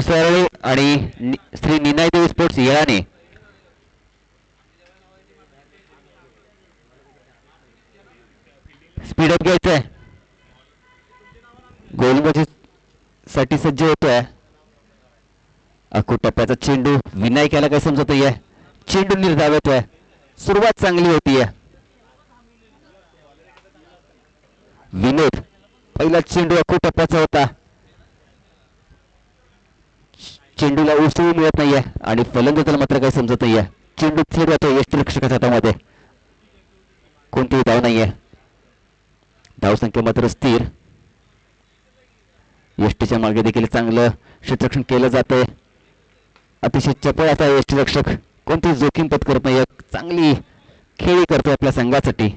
कुसारळे आणि श्री निनाय देवी sports येळाने. Speedup घ्यायचं आहे गोलंदाजी साठी सज्ज होतोय. अखू टप्प्याचा चेंडू विनायक याला काय समजत आहे चेंडू निर्धावतोय सुरुवात चांगली होतीये. विनोद पहिला चेंडू अखू टप्प्याचा होता. चेंडूला उसळी मिळत नाहीये आणि फलंदाजाला मात्र काही समजत नाहीये. चेंडू थेट जातो यष्टीरक्षकाच्या हातामध्ये कोणतीही धाव नाहीये. धावसंख्या मात्र स्थिर. यष्टीच्या मागे देखील चांगलं क्षेत्ररक्षण केलं जातंय. अतिशय चपळ आता यष्टीरक्षक कोणती जोखीम पत्करत नाही चांगली खेळी करतोय आपल्या संघासाठी.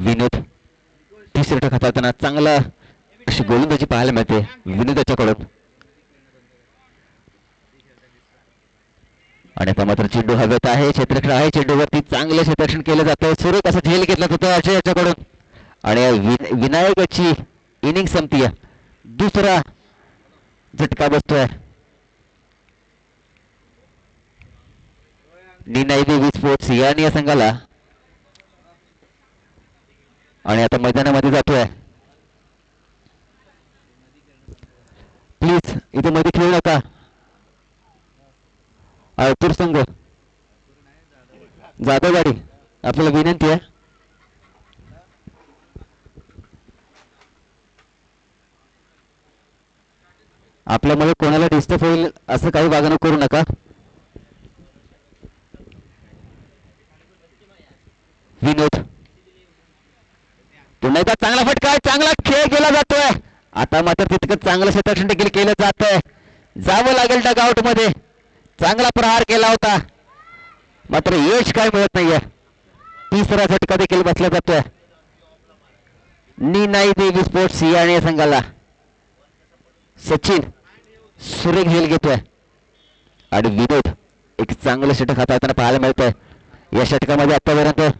विनोद. तिसरे षटक हाताळताना चांगला अशी गोलंदाजी पाहायला मिळते. विनोदाच्याकडून आणि आता मात्र चेंडू हवेत आहे. क्षेत्ररक्षण आहे. चेंडूवरती चांगलं क्षेत्ररक्षण केलं जातं. सुरेख असं झेल घेतला जातो अजय याच्याकडून. आणि विनायकाची इनिंग संपतीय दुसरा झटका बसतोय. निनाई देवी स्पोर्ट्स या संघाला आणि आता मैदानामध्ये जातोय. प्लीज इथे मध्ये खेळू नका. आळतूर संघ. जाधव गाडी. आपल्याला विनंती आहे. आपल्यामुळे कोणाला डिस्टर्ब होईल असं काही वागणूक करू नका विनोद पुन्हा एकदा चांगला फटका चांगला खेळ केला जातोय. आता मात्र तितकं चांगलं क्षेत्ररक्षण देखील केलं जात आहे जावं लागेल डगआउटमध्ये. चांगला प्रहार केला होता. मात्र यश काय मिळत नाहीये. तिसरा झटका देखील बसला जातोय. निनाई देवी स्पोर्ट्स या संघाला. सचिन सुरेख झेल घेतोय. आणि विनोद एक चांगलं षटक हाताळताना पाहायला मिळतंय. या षटकामध्ये आतापर्यंत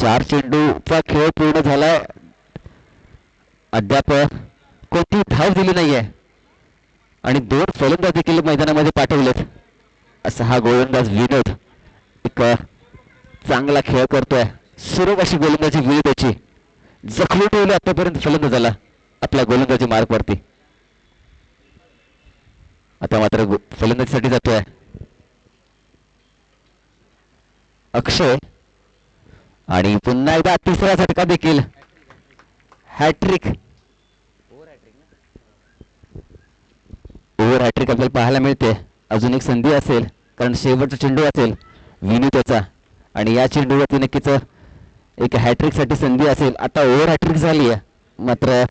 चार चेंडूचा खेळ पूर्ण झालाय. अद्याप कोणती धाव दिली नाहीये. आणि दोन फलंदाज देखील मैदानामध्ये पाठवलेत. असा हा गोलंदाज विनोद एक चांगला खेळ करतोय. सुरेख अशी गोलंदाजी विळी त्याची जखलून ठेवली आतापर्यंत फलंदाजाला. आपल्या गोलंदाजी मार्गवरती. आता मात्र फलंदाजीसाठी जातोय. अक्षय आणि पुन्हा एकदा तिसरा झटका देखील. हॅट्रिक ओव्हर हॅट्रिक आपल्याला पाहायला मिळते. अजून एक संधी असेल कारण शेवटचा चेंडू असेल विनू त्याचा आणि या चेंडूवरती नक्कीच एक हॅट्रिकसाठी संधी असेल. आता ओव्हर हॅट्रिक झाली आहे. मात्र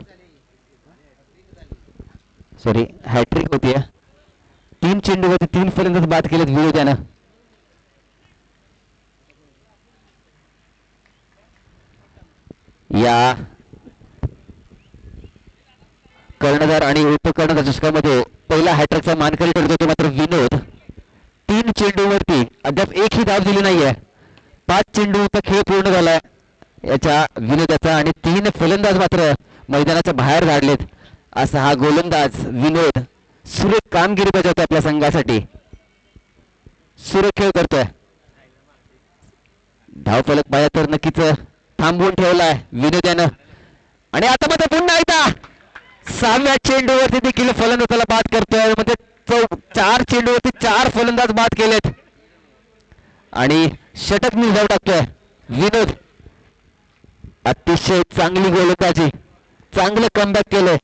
सॉरी हॅट्रिक होती तीन चेंडूवरती तीन फलंदाज बाद केलेत विनू त्यानं या कर्णधार आणि उपकर्णधार चषकामध्ये पहिला हॅट्रिकचा मानकरी ठरतो तो मात्र विनोद. तीन चेंडूवरती अद्याप एकही धाव दिली नाहीये. पाच चेंडूचा खेळ पूर्ण झालाय याच्या विनोदाचा आणि तीन फलंदाज मात्र मैदानाच्या बाहेर धाडलेत असा हा गोलंदाज विनोद सुरेख कामगिरी बजावतो आपल्या संघासाठी. सुरेख खेळ करतोय. धावफलक पाहिला तर नक्कीच थांबवून ठेवलाय विनोद्यानं आणि आता मध्ये पुन्हा एकदा सहाव्या चेंडूवरती देखील फलंदाजाला बाद करतोय म्हणजे चार चेंडूवरती चार फलंदाज बाद केलेत. आणि षटक मी जाऊ टाकतोय विनोद. अतिशय चांगली गोलंदाजी. चांगलं कमबॅक केलंय.